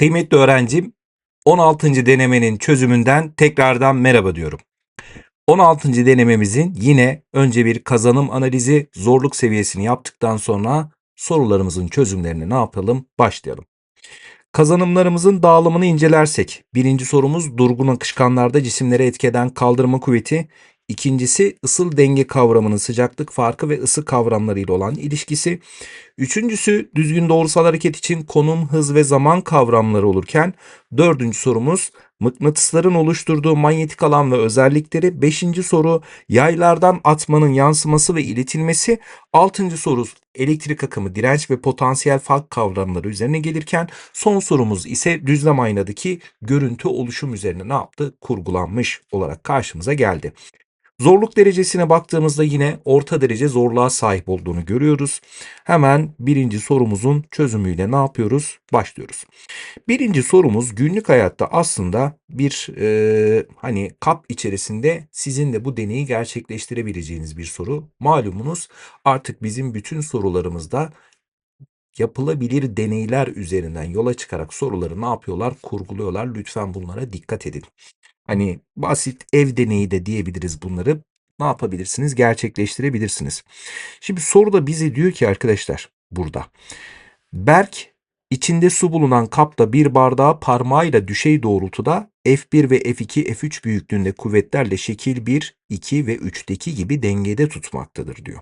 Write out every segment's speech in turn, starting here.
Kıymetli öğrencim, 16. denemenin çözümünden tekrardan merhaba diyorum. 16. denememizin yine önce bir kazanım analizi, zorluk seviyesini yaptıktan sonra sorularımızın çözümlerini ne yapalım? Başlayalım. Kazanımlarımızın dağılımını incelersek, birinci sorumuz durgun akışkanlarda cisimlere etkeden kaldırma kuvveti, ikincisi ısıl denge kavramının sıcaklık farkı ve ısı kavramlarıyla olan ilişkisi, üçüncüsü düzgün doğrusal hareket için konum, hız ve zaman kavramları olurken, dördüncü sorumuz mıknatısların oluşturduğu manyetik alan ve özellikleri, beşinci soru yaylardan atmanın yansıması ve iletilmesi, altıncı soru elektrik akımı, direnç ve potansiyel fark kavramları üzerine gelirken son sorumuz ise düzlem aynadaki görüntü oluşum üzerine ne yaptı? Kurgulanmış olarak karşımıza geldi. Zorluk derecesine baktığımızda yine orta derece zorluğa sahip olduğunu görüyoruz. Hemen birinci sorumuzun çözümüyle ne yapıyoruz? Başlıyoruz. Birinci sorumuz günlük hayatta aslında bir e, hani kap içerisinde sizin de bu deneyi gerçekleştirebileceğiniz bir soru. Malumunuz artık bizim bütün sorularımızda yapılabilir deneyler üzerinden yola çıkarak soruları ne yapıyorlar? Kurguluyorlar. Lütfen bunlara dikkat edin. Hani basit ev deneyi de diyebiliriz bunları. Ne yapabilirsiniz? Gerçekleştirebilirsiniz. Şimdi soruda bize diyor ki arkadaşlar burada. Berk içinde su bulunan kapta bir bardağı parmağıyla düşey doğrultuda F1 ve F2, F3 büyüklüğünde kuvvetlerle şekil 1, 2 ve 3'teki gibi dengede tutmaktadır diyor.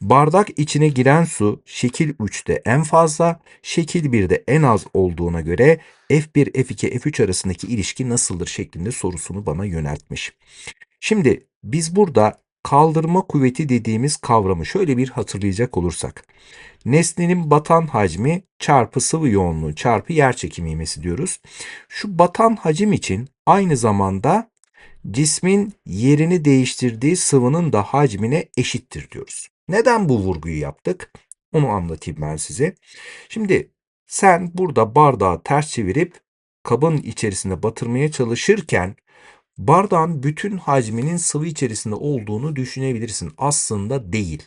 Bardak içine giren su şekil 3'te en fazla, şekil 1'de en az olduğuna göre F1, F2, F3 arasındaki ilişki nasıldır şeklinde sorusunu bana yöneltmiş. Şimdi biz burada kaldırma kuvveti dediğimiz kavramı şöyle bir hatırlayacak olursak. Nesnenin batan hacmi çarpı sıvı yoğunluğu çarpı yer çekimi ivmesi diyoruz. Şu batan hacim için aynı zamanda cismin yerini değiştirdiği sıvının da hacmine eşittir diyoruz. Neden bu vurguyu yaptık? Onu anlatayım ben size. Şimdi sen burada bardağı ters çevirip kabın içerisine batırmaya çalışırken bardağın bütün hacminin sıvı içerisinde olduğunu düşünebilirsin. Aslında değil.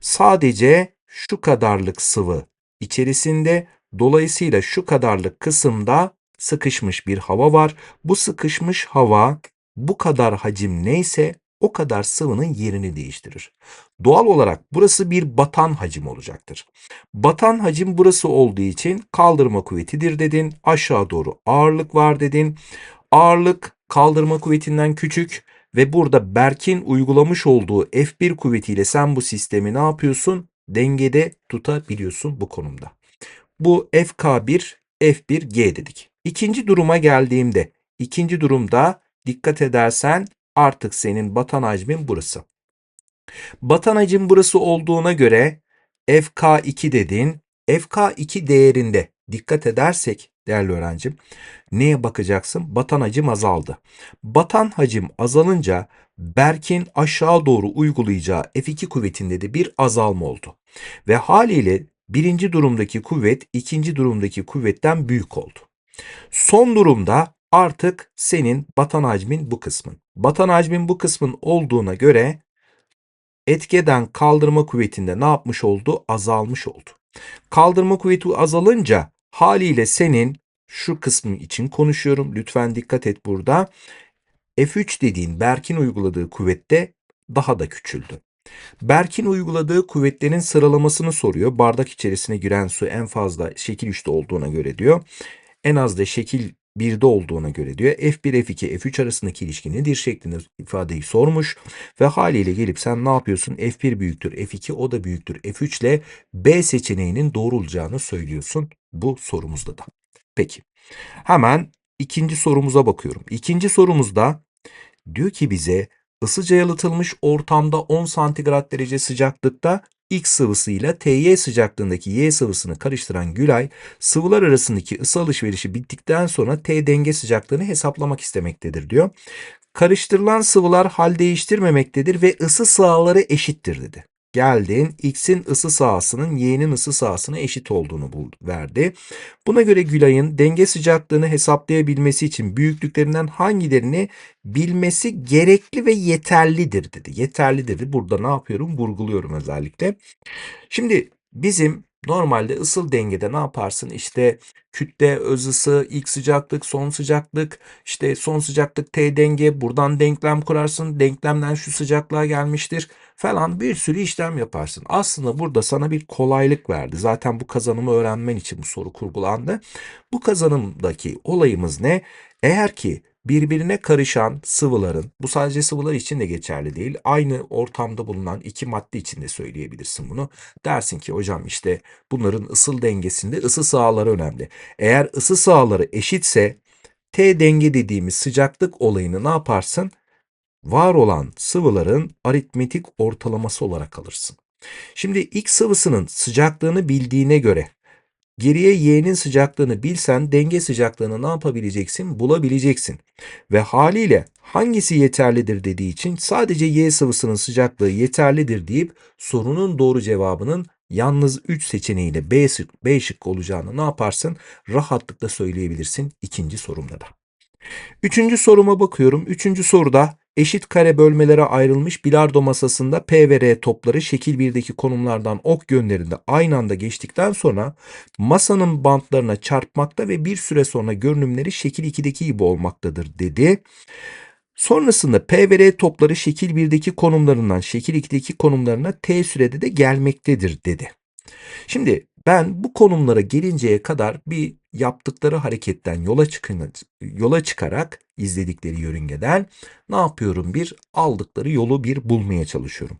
Sadece şu kadarlık sıvı içerisinde dolayısıyla şu kadarlık kısımda sıkışmış bir hava var. Bu sıkışmış hava bu kadar hacim neyse o kadar sıvının yerini değiştirir. Doğal olarak burası bir batan hacim olacaktır. Batan hacim burası olduğu için kaldırma kuvvetidir dedin. Aşağı doğru ağırlık var dedin. Ağırlık kaldırma kuvvetinden küçük ve burada Berk'in uygulamış olduğu F1 kuvvetiyle sen bu sistemi ne yapıyorsun? Dengede tutabiliyorsun bu konumda. Bu FK1, F1G dedik. İkinci duruma geldiğimde, ikinci durumda dikkat edersen artık senin batan hacmin burası. Batan hacim burası olduğuna göre FK2 dedin. FK2 değerinde dikkat edersek değerli öğrencim neye bakacaksın? Batan hacim azaldı. Batan hacim azalınca Berk'in aşağı doğru uygulayacağı F2 kuvvetinde de bir azalma oldu. Ve haliyle birinci durumdaki kuvvet ikinci durumdaki kuvvetten büyük oldu. Son durumda artık senin batan hacmin bu kısmın. Batan hacmin bu kısmın olduğuna göre etkeden kaldırma kuvvetinde ne yapmış oldu? Azalmış oldu. Kaldırma kuvveti azalınca haliyle senin şu kısmı için konuşuyorum. Lütfen dikkat et burada. F3 dediğin Berk'in uyguladığı kuvvette daha da küçüldü. Berk'in uyguladığı kuvvetlerin sıralamasını soruyor. Bardak içerisine giren su en fazla şekil 3'te olduğuna göre diyor. En az da şekil 1'de olduğuna göre diyor. F1, F2, F3 arasındaki ilişki nedir şeklinde ifadeyi sormuş. Ve haliyle gelip sen ne yapıyorsun? F1 büyüktür F2 o da büyüktür F3 ile B seçeneğinin doğru olacağını söylüyorsun bu sorumuzda da. Peki hemen ikinci sorumuza bakıyorum. İkinci sorumuzda diyor ki bize ısıca yalıtılmış ortamda 10 santigrat derece sıcaklıkta X sıvısıyla TY sıcaklığındaki Y sıvısını karıştıran Gülay, sıvılar arasındaki ısı alışverişi bittikten sonra T denge sıcaklığını hesaplamak istemektedir diyor. Karıştırılan sıvılar hal değiştirmemektedir ve ısı sahaları eşittir dedi. Geldin X'in ısı sahasının Y'nin ısı sahasına eşit olduğunu buldu, verdi. Buna göre Gülay'ın denge sıcaklığını hesaplayabilmesi için büyüklüklerinden hangilerini bilmesi gerekli ve yeterlidir dedi. Yeterlidir. Burada ne yapıyorum? Vurguluyorum özellikle. Şimdi bizim Normalde ısıl dengede ne yaparsın? İşte kütle, öz ısı, ilk sıcaklık, son sıcaklık, işte son sıcaklık T denge, buradan denklem kurarsın, denklemden şu sıcaklığa gelmiştir falan bir sürü işlem yaparsın. Aslında burada sana bir kolaylık verdi. Zaten bu kazanımı öğrenmen için bu soru kurgulandı. Bu kazanımdaki olayımız ne? Eğer ki birbirine karışan sıvıların, bu sadece sıvılar için de geçerli değil, aynı ortamda bulunan iki madde için de söyleyebilirsin bunu. Dersin ki hocam işte bunların ısıl dengesinde ısı sahaları önemli. Eğer ısı sahaları eşitse T denge dediğimiz sıcaklık olayını ne yaparsın? Var olan sıvıların aritmetik ortalaması olarak alırsın. Şimdi X sıvısının sıcaklığını bildiğine göre Geriye y'nin sıcaklığını bilsen denge sıcaklığını ne yapabileceksin? Bulabileceksin. Ve haliyle hangisi yeterlidir dediği için sadece y sıvısının sıcaklığı yeterlidir deyip sorunun doğru cevabının yalnız 3 seçeneğiyle B, şık, B şıkkı olacağını ne yaparsın? Rahatlıkla söyleyebilirsin ikinci sorumda da. Üçüncü soruma bakıyorum. Üçüncü soruda eşit kare bölmelere ayrılmış bilardo masasında P ve R topları şekil 1'deki konumlardan ok yönlerinde aynı anda geçtikten sonra masanın bantlarına çarpmakta ve bir süre sonra görünümleri şekil 2'deki gibi olmaktadır dedi. Sonrasında P ve R topları şekil 1'deki konumlarından şekil 2'deki konumlarına T sürede de gelmektedir dedi. Şimdi ben bu konumlara gelinceye kadar bir yaptıkları hareketten yola çıkın, yola çıkarak izledikleri yörüngeden ne yapıyorum? Bir aldıkları yolu bir bulmaya çalışıyorum.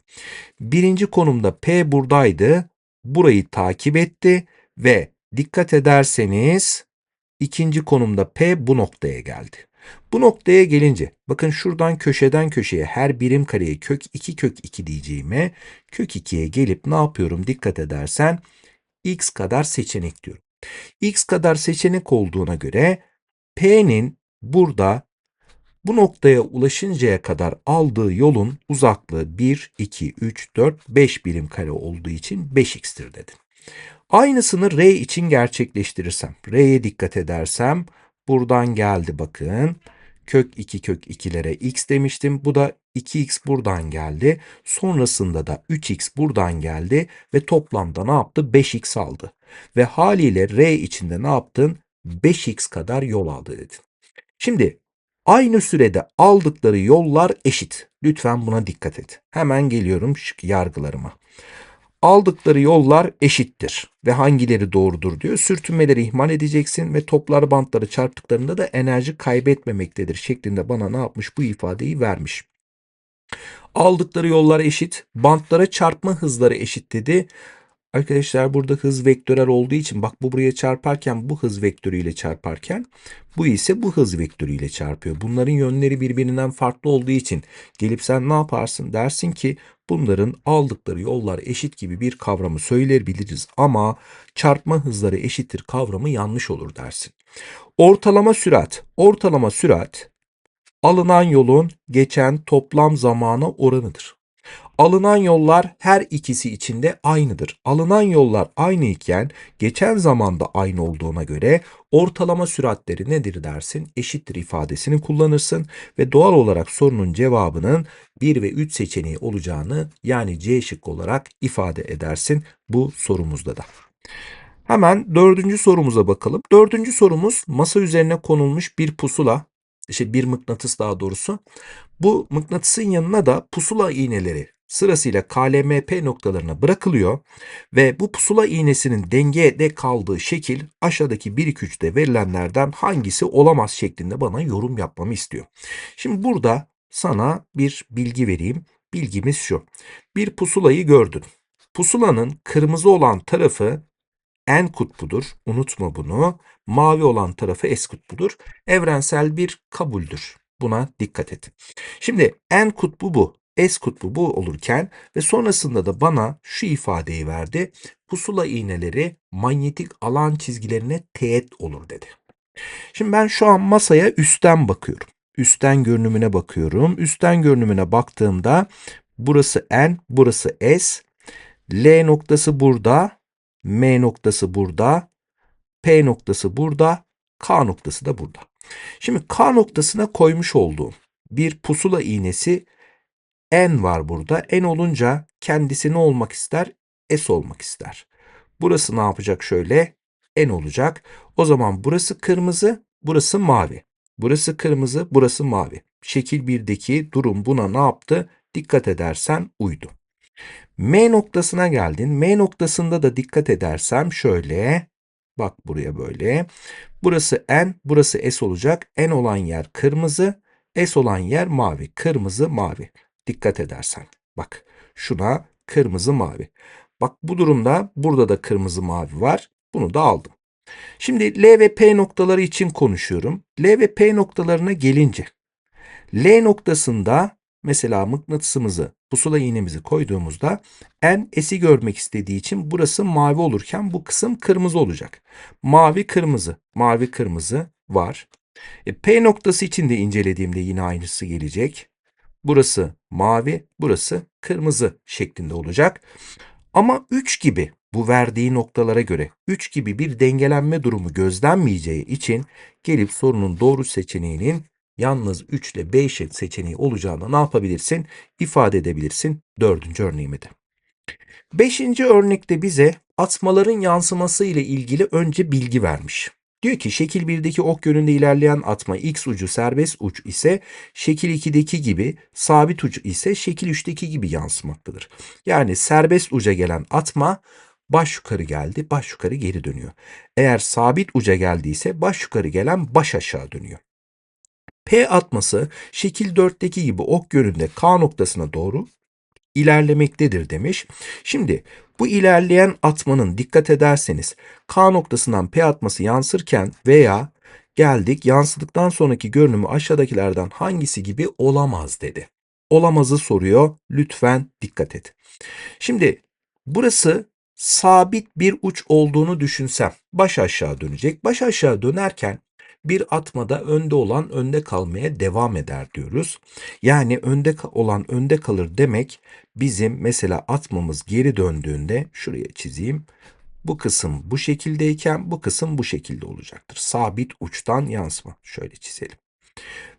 Birinci konumda P buradaydı. Burayı takip etti ve dikkat ederseniz ikinci konumda P bu noktaya geldi. Bu noktaya gelince bakın şuradan köşeden köşeye her birim kareye kök 2 kök 2 diyeceğime kök 2'ye gelip ne yapıyorum dikkat edersen x kadar seçenek diyorum. X kadar seçenek olduğuna göre P'nin burada bu noktaya ulaşıncaya kadar aldığı yolun uzaklığı 1, 2, 3, 4, 5 birim kare olduğu için 5x'tir dedim. Aynısını R için gerçekleştirirsem, R'ye dikkat edersem buradan geldi bakın. Kök 2 kök 2'lere x demiştim. Bu da 2x buradan geldi. Sonrasında da 3x buradan geldi ve toplamda ne yaptı? 5x aldı. Ve haliyle R içinde ne yaptın? 5x kadar yol aldı dedin. Şimdi aynı sürede aldıkları yollar eşit. Lütfen buna dikkat et. Hemen geliyorum yargılarıma. Aldıkları yollar eşittir ve hangileri doğrudur diyor. Sürtünmeleri ihmal edeceksin ve toplar bantları çarptıklarında da enerji kaybetmemektedir şeklinde bana ne yapmış bu ifadeyi vermiş. Aldıkları yollar eşit, bantlara çarpma hızları eşit dedi. Arkadaşlar burada hız vektörel olduğu için bak bu buraya çarparken bu hız vektörüyle çarparken bu ise bu hız vektörüyle çarpıyor. Bunların yönleri birbirinden farklı olduğu için gelip sen ne yaparsın dersin ki bunların aldıkları yollar eşit gibi bir kavramı söyleyebiliriz ama çarpma hızları eşittir kavramı yanlış olur dersin. Ortalama sürat. Ortalama sürat alınan yolun geçen toplam zamana oranıdır. Alınan yollar her ikisi içinde aynıdır. Alınan yollar aynı iken geçen zamanda aynı olduğuna göre ortalama süratleri nedir dersin? Eşittir ifadesini kullanırsın ve doğal olarak sorunun cevabının 1 ve 3 seçeneği olacağını yani C şık olarak ifade edersin bu sorumuzda da. Hemen dördüncü sorumuza bakalım. Dördüncü sorumuz masa üzerine konulmuş bir pusula, işte bir mıknatıs daha doğrusu. Bu mıknatısın yanına da pusula iğneleri sırasıyla KLMP noktalarına bırakılıyor ve bu pusula iğnesinin dengede kaldığı şekil aşağıdaki 1-2-3'te verilenlerden hangisi olamaz şeklinde bana yorum yapmamı istiyor. Şimdi burada sana bir bilgi vereyim. Bilgimiz şu. Bir pusulayı gördün. Pusulanın kırmızı olan tarafı N kutbudur. Unutma bunu. Mavi olan tarafı S kutbudur. Evrensel bir kabuldür. Buna dikkat et. Şimdi N kutbu bu. S kutbu bu olurken ve sonrasında da bana şu ifadeyi verdi. Pusula iğneleri manyetik alan çizgilerine teğet olur dedi. Şimdi ben şu an masaya üstten bakıyorum. Üstten görünümüne bakıyorum. Üstten görünümüne baktığımda burası N, burası S. L noktası burada, M noktası burada, P noktası burada, K noktası da burada. Şimdi K noktasına koymuş olduğum bir pusula iğnesi N var burada. N olunca kendisi ne olmak ister? S olmak ister. Burası ne yapacak şöyle? N olacak. O zaman burası kırmızı, burası mavi. Burası kırmızı, burası mavi. Şekil 1'deki durum buna ne yaptı? Dikkat edersen uydu. M noktasına geldin. M noktasında da dikkat edersem şöyle. Bak buraya böyle. Burası N, burası S olacak. N olan yer kırmızı, S olan yer mavi. Kırmızı, mavi. Dikkat edersen. Bak şuna kırmızı, mavi. Bak bu durumda burada da kırmızı, mavi var. Bunu da aldım. Şimdi L ve P noktaları için konuşuyorum. L ve P noktalarına gelince L noktasında mesela mıknatısımızı, pusula iğnemizi koyduğumuzda N S'i görmek istediği için burası mavi olurken bu kısım kırmızı olacak. Mavi kırmızı, mavi kırmızı var. E, P noktası için de incelediğimde yine aynısı gelecek. Burası mavi, burası kırmızı şeklinde olacak. Ama 3 gibi bu verdiği noktalara göre 3 gibi bir dengelenme durumu gözlenmeyeceği için gelip sorunun doğru seçeneğinin yalnız 3 ile 5 seçeneği olacağını ne yapabilirsin? İfade edebilirsin dördüncü örneğimde. Beşinci örnekte bize atmaların yansıması ile ilgili önce bilgi vermiş. Diyor ki şekil 1'deki ok yönünde ilerleyen atma x ucu serbest uç ise şekil 2'deki gibi sabit uç ise şekil 3'teki gibi yansımaktadır. Yani serbest uca gelen atma baş yukarı geldi, baş yukarı geri dönüyor. Eğer sabit uca geldiyse baş yukarı gelen baş aşağı dönüyor. P atması şekil 4'teki gibi ok yönünde K noktasına doğru ilerlemektedir demiş. Şimdi bu ilerleyen atmanın dikkat ederseniz K noktasından P atması yansırken veya geldik yansıdıktan sonraki görünümü aşağıdakilerden hangisi gibi olamaz dedi. Olamazı soruyor. Lütfen dikkat et. Şimdi burası sabit bir uç olduğunu düşünsem baş aşağı dönecek. Baş aşağı dönerken bir atmada önde olan önde kalmaya devam eder diyoruz. Yani önde olan önde kalır demek bizim mesela atmamız geri döndüğünde şuraya çizeyim. Bu kısım bu şekildeyken bu kısım bu şekilde olacaktır. Sabit uçtan yansıma. Şöyle çizelim.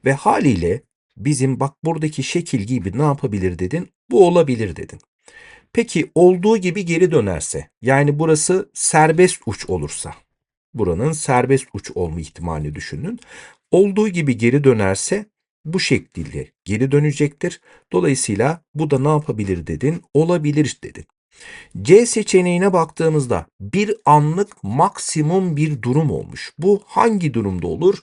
Ve haliyle bizim bak buradaki şekil gibi ne yapabilir dedin? Bu olabilir dedin. Peki olduğu gibi geri dönerse yani burası serbest uç olursa buranın serbest uç olma ihtimalini düşünün. Olduğu gibi geri dönerse bu şekilde geri dönecektir. Dolayısıyla bu da ne yapabilir dedin? Olabilir dedin. C seçeneğine baktığımızda bir anlık maksimum bir durum olmuş. Bu hangi durumda olur?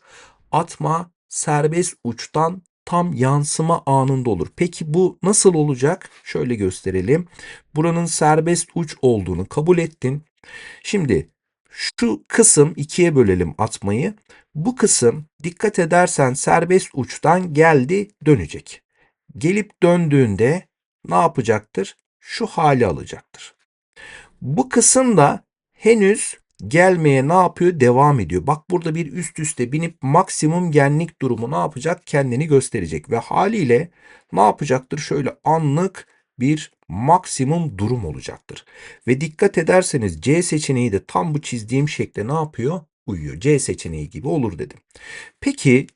Atma serbest uçtan tam yansıma anında olur. Peki bu nasıl olacak? Şöyle gösterelim. Buranın serbest uç olduğunu kabul ettin. Şimdi şu kısım ikiye bölelim atmayı. Bu kısım dikkat edersen serbest uçtan geldi dönecek. Gelip döndüğünde ne yapacaktır? Şu hali alacaktır. Bu kısım da henüz gelmeye ne yapıyor? Devam ediyor. Bak burada bir üst üste binip maksimum genlik durumu ne yapacak? Kendini gösterecek ve haliyle ne yapacaktır? Şöyle anlık bir maksimum durum olacaktır. Ve dikkat ederseniz C seçeneği de tam bu çizdiğim şekle ne yapıyor? Uyuyor. C seçeneği gibi olur dedim. Peki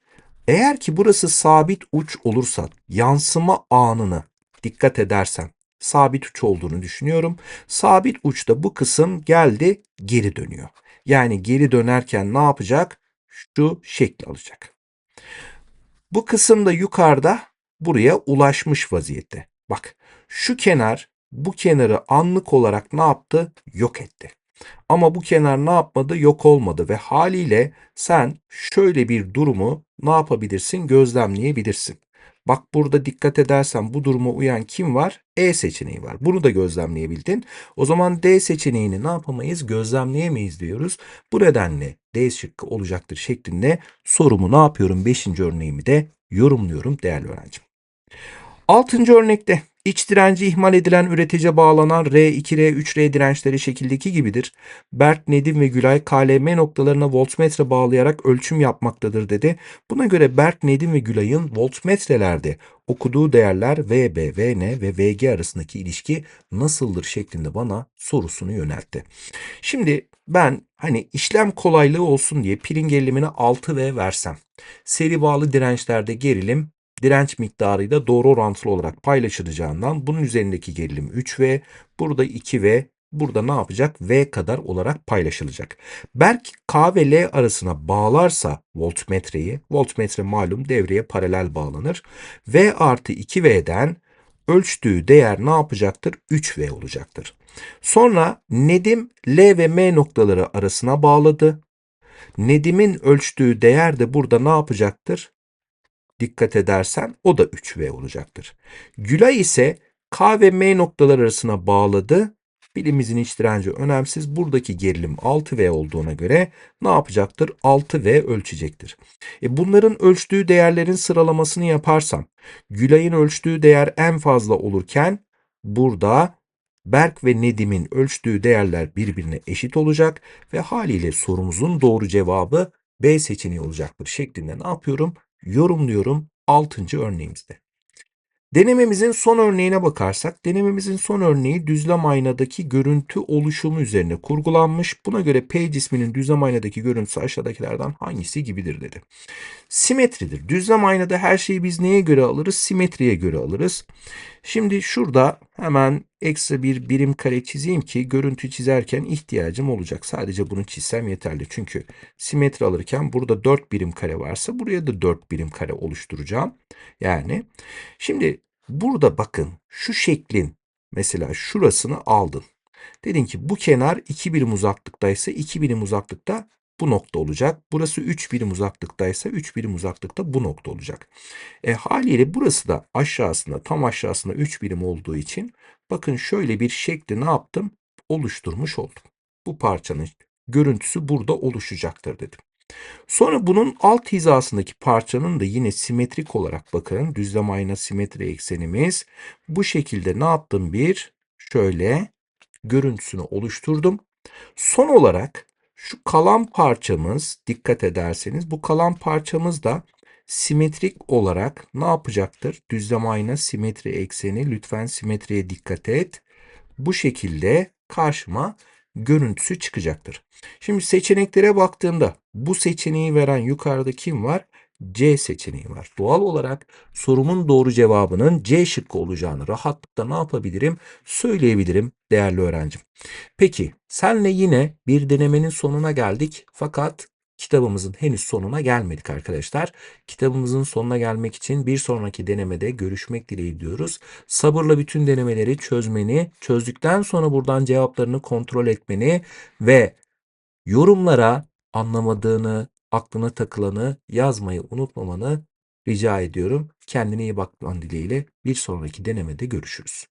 eğer ki burası sabit uç olursa yansıma anını dikkat edersen sabit uç olduğunu düşünüyorum. Sabit uçta bu kısım geldi geri dönüyor. Yani geri dönerken ne yapacak? Şu şekli alacak. Bu kısım da yukarıda buraya ulaşmış vaziyette. Bak şu kenar bu kenarı anlık olarak ne yaptı? Yok etti. Ama bu kenar ne yapmadı? Yok olmadı ve haliyle sen şöyle bir durumu ne yapabilirsin? Gözlemleyebilirsin. Bak burada dikkat edersen bu duruma uyan kim var? E seçeneği var. Bunu da gözlemleyebildin. O zaman D seçeneğini ne yapamayız? Gözlemleyemeyiz diyoruz. Bu nedenle D şıkkı olacaktır şeklinde sorumu ne yapıyorum? Beşinci örneğimi de yorumluyorum değerli öğrencim. Altıncı örnekte İç direnci ihmal edilen üretice bağlanan R2, R3, R dirençleri şekildeki gibidir. Berk, Nedim ve Gülay KLM noktalarına voltmetre bağlayarak ölçüm yapmaktadır dedi. Buna göre Berk, Nedim ve Gülay'ın voltmetrelerde okuduğu değerler VB, VN ve VG arasındaki ilişki nasıldır şeklinde bana sorusunu yöneltti. Şimdi ben hani işlem kolaylığı olsun diye pilin gerilimini 6V versem, seri bağlı dirençlerde gerilim direnç miktarıyla doğru orantılı olarak paylaşılacağından bunun üzerindeki gerilim 3V, burada 2V, burada ne yapacak? V kadar olarak paylaşılacak. Berk K ve L arasına bağlarsa voltmetreyi, voltmetre malum devreye paralel bağlanır. V artı 2V'den ölçtüğü değer ne yapacaktır? 3V olacaktır. Sonra Nedim L ve M noktaları arasına bağladı. Nedim'in ölçtüğü değer de burada ne yapacaktır? Dikkat edersen o da 3V olacaktır. Gülay ise K ve M noktalar arasına bağladı. Bilimizin iç direnci önemsiz. Buradaki gerilim 6V olduğuna göre ne yapacaktır? 6V ölçecektir. E bunların ölçtüğü değerlerin sıralamasını yaparsam Gülay'ın ölçtüğü değer en fazla olurken burada Berk ve Nedim'in ölçtüğü değerler birbirine eşit olacak ve haliyle sorumuzun doğru cevabı B seçeneği olacaktır şeklinde ne yapıyorum? Yorumluyorum 6. örneğimizde. Denememizin son örneğine bakarsak, denememizin son örneği düzlem aynadaki görüntü oluşumu üzerine kurgulanmış. Buna göre P cisminin düzlem aynadaki görüntüsü aşağıdakilerden hangisi gibidir dedi. Simetridir. Düzlem aynada her şeyi biz neye göre alırız? Simetriye göre alırız. Şimdi şurada hemen ekstra bir birim kare çizeyim ki görüntü çizerken ihtiyacım olacak. Sadece bunu çizsem yeterli. Çünkü simetri alırken burada 4 birim kare varsa buraya da 4 birim kare oluşturacağım. Yani şimdi burada bakın şu şeklin mesela şurasını aldın. Dedin ki bu kenar 2 birim uzaklıktaysa 2 birim uzaklıkta bu nokta olacak. Burası 3 birim uzaklıktaysa 3 birim uzaklıkta bu nokta olacak. E haliyle burası da aşağısında tam aşağısında 3 birim olduğu için bakın şöyle bir şekli ne yaptım? Oluşturmuş oldum. Bu parçanın görüntüsü burada oluşacaktır dedim. Sonra bunun alt hizasındaki parçanın da yine simetrik olarak bakın düzlem ayna simetri eksenimiz bu şekilde ne yaptım bir şöyle görüntüsünü oluşturdum. Son olarak şu kalan parçamız dikkat ederseniz bu kalan parçamız da simetrik olarak ne yapacaktır? Düzlem ayna simetri ekseni lütfen simetriye dikkat et. Bu şekilde karşıma görüntüsü çıkacaktır. Şimdi seçeneklere baktığımda bu seçeneği veren yukarıda kim var? C seçeneği var. Doğal olarak sorumun doğru cevabının C şıkkı olacağını rahatlıkla ne yapabilirim? Söyleyebilirim değerli öğrencim. Peki senle yine bir denemenin sonuna geldik fakat kitabımızın henüz sonuna gelmedik arkadaşlar. Kitabımızın sonuna gelmek için bir sonraki denemede görüşmek dileği diyoruz. Sabırla bütün denemeleri çözmeni, çözdükten sonra buradan cevaplarını kontrol etmeni ve yorumlara anlamadığını, aklına takılanı yazmayı unutmamanı rica ediyorum. Kendine iyi bakman dileğiyle bir sonraki denemede görüşürüz.